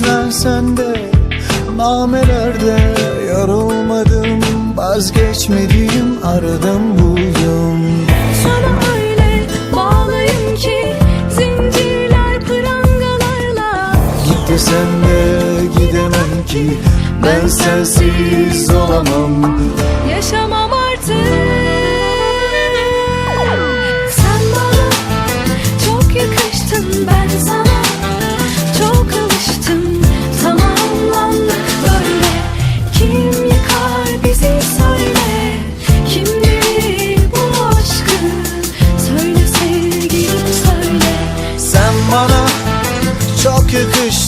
Gizlensen de namelerde Yorulmadım vazgeçmedim aradım buldum. Sana öyle bağlayım ki zincirler prangalarla. Git desem de gidemem ki Ben sensiz olamam. Yaşamam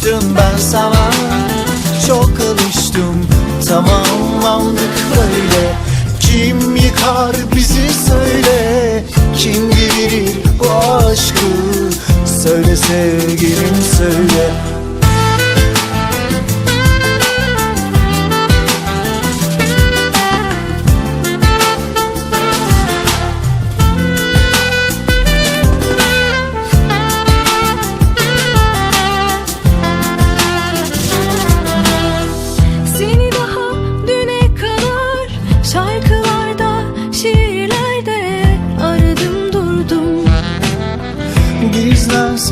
yakıştın ben sana. Çok alıştım tamamlandık böyle. Kim yıkar bizi söyle. Kim bilir bu aşkı? Söyle sevgilim söyle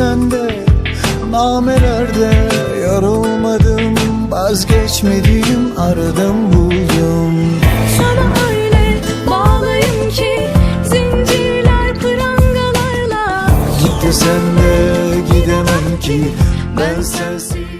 Gizlensen de namelerde Yorulmadım vazgeçmedim aradım buldum. Sana öyle bağlayım ki zincirler prangalarla Git desem de gidemem ki Ben sensiz